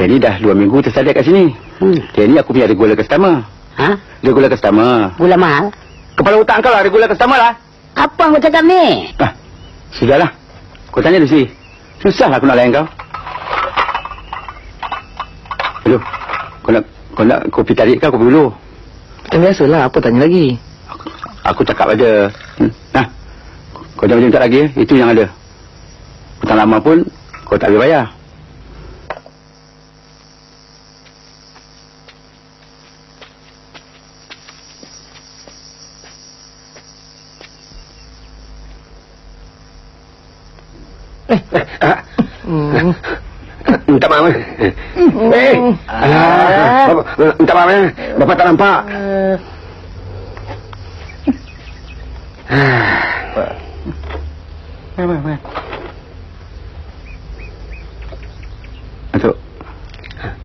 Dia ni dah dua minggu tersadak kat sini. Hmm. Dia ni aku punya regular customer. Ha? Regular customer. Gula mahal? Kepala otak kau lah regular customer lah. Apa kau cakap ni? Ah, sudahlah. Kau tanya Lucy. Susah lah aku nak layan kau. Hello. Kau nak, kau nak kopi tarik ke kopi dulu? Macam biasalah, apa tanya lagi? Aku, aku cakap aja. Hmm. Nah. Kau jangan minta lagi. Itu yang ada. Hutang lama pun kau tak boleh bayar. Minta maaf. Eh. Alah. Minta maaf ya. Bapak tak nampak. Bapak. Bapak.